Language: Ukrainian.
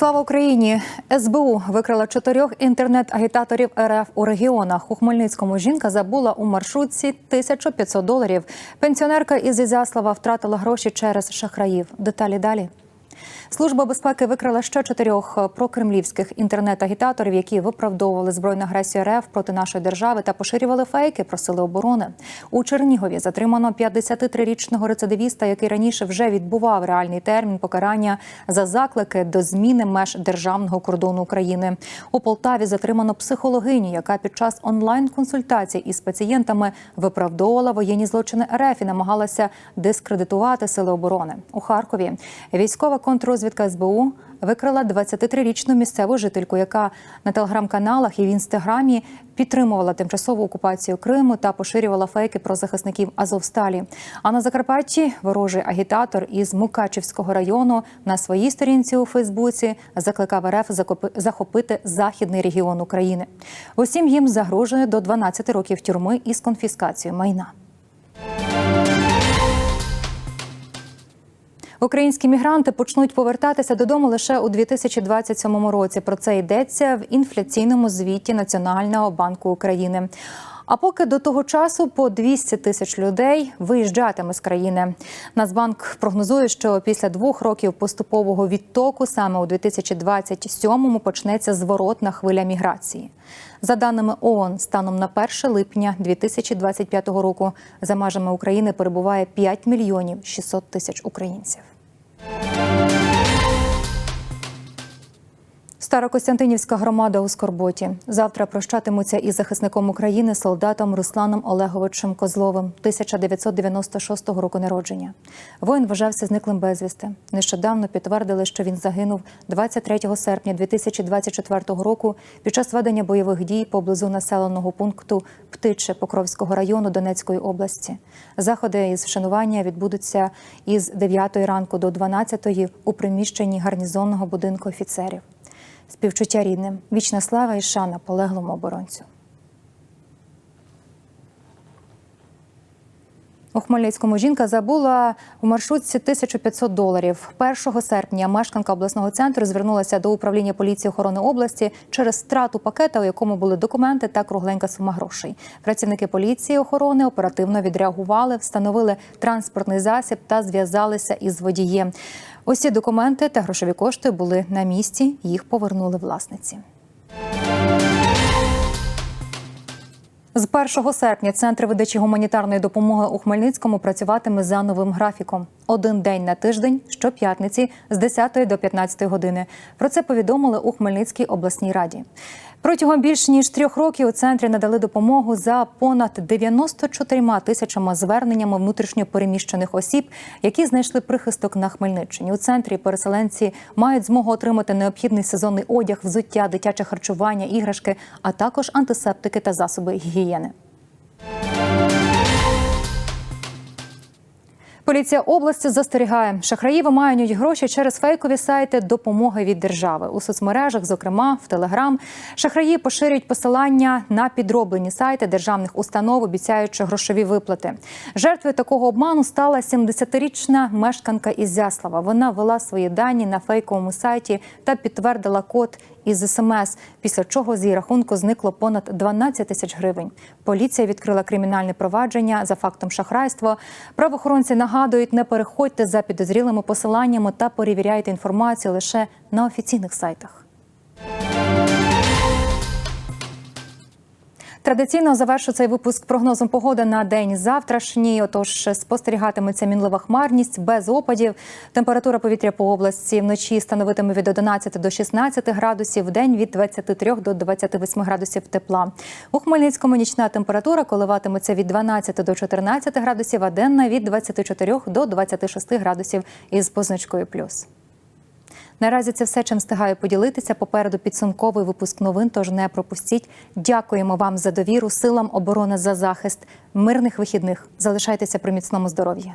Слава Україні! СБУ викрила чотирьох інтернет-агітаторів РФ у регіонах. У Хмельницькому жінка забула у маршрутці 1500 доларів. Пенсіонерка із Ізяслава втратила гроші через шахраїв. Деталі далі. Служба безпеки викрила ще чотирьох прокремлівських інтернет-агітаторів, які виправдовували збройну агресію РФ проти нашої держави та поширювали фейки про сили оборони. У Чернігові затримано 53-річного рецидивіста, який раніше вже відбував реальний термін покарання за заклики до зміни меж державного кордону України. У Полтаві затримано психологиню, яка під час онлайн-консультацій із пацієнтами виправдовувала воєнні злочини РФ і намагалася дискредитувати сили оборони. У Харкові військова контррозвідка СБУ викрила 23-річну місцеву жительку, яка на телеграм-каналах і в інстаграмі підтримувала тимчасову окупацію Криму та поширювала фейки про захисників Азовсталі. А на Закарпатті ворожий агітатор із Мукачівського району на своїй сторінці у Фейсбуці закликав РФ захопити західний регіон України. Усім їм загрожує до 12 років тюрми із конфіскацією майна. Українські мігранти почнуть повертатися додому лише у 2027 році. Про це йдеться в інфляційному звіті Національного банку України. А поки до того часу по 200 тисяч людей виїжджатиме з країни. Нацбанк прогнозує, що після двох років поступового відтоку саме у 2027-му почнеться зворотна хвиля міграції. За даними ООН, станом на 1 липня 2025 року за межами України перебуває 5 мільйонів 600 тисяч українців. Старокостянтинівська громада у Скорботі завтра прощатимуться із захисником України солдатом Русланом Олеговичем Козловим 1996 року народження. Воїн вважався зниклим безвісти. Нещодавно підтвердили, що він загинув 23 серпня 2024 року під час ведення бойових дій поблизу населеного пункту Птиче Покровського району Донецької області. Заходи із вшанування відбудуться із 9 ранку до 12 у приміщенні гарнізонного будинку офіцерів. Співчуття рідним, вічна слава і шана полеглому оборонцю. У Хмельницькому жінка забула у маршрутці 1500 доларів. 1 серпня мешканка обласного центру звернулася до управління поліції охорони області через страту пакета, у якому були документи та кругленька сума грошей. Працівники поліції охорони оперативно відреагували, встановили транспортний засіб та зв'язалися із водієм. Усі документи та грошові кошти були на місці. Їх повернули власниці. З 1 серпня центр видачі гуманітарної допомоги у Хмельницькому працюватиме за новим графіком. Один день на тиждень, щоп'ятниці з 10 до 15 години. Про це повідомили у Хмельницькій обласній раді. Протягом більш ніж трьох років у центрі надали допомогу за понад 94 тисячами зверненнями внутрішньопереміщених осіб, які знайшли прихисток на Хмельниччині. У центрі переселенці мають змогу отримати необхідний сезонний одяг, взуття, дитяче харчування, іграшки, а також антисептики та засоби гігієни. Поліція області застерігає, шахраї виманюють гроші через фейкові сайти допомоги від держави у соцмережах, зокрема в Телеграм. Шахраї поширюють посилання на підроблені сайти державних установ, обіцяючи грошові виплати. Жертвою такого обману стала 70-річна мешканка із Зяслава. Вона ввела свої дані на фейковому сайті та підтвердила код із смс, після чого з її рахунку зникло понад 12 тисяч гривень. Поліція відкрила кримінальне провадження за фактом шахрайства. Правоохоронці нагадують, не переходьте за підозрілими посиланнями та перевіряйте інформацію лише на офіційних сайтах. Традиційно завершу цей випуск прогнозом погоди на день завтрашній. Отож, спостерігатиметься мінлива хмарність без опадів. Температура повітря по області вночі становитиме від 11 до 16 градусів, в день від 23 до 28 градусів тепла. У Хмельницькому нічна температура коливатиметься від 12 до 14 градусів, а денна від 24 до 26 градусів із позначкою плюс. Наразі це все, чим встигаю поділитися. Попереду підсумковий випуск новин. Тож не пропустіть. Дякуємо вам за довіру, силам оборони за захист. Мирних вихідних. Залишайтеся при міцному здоров'ї.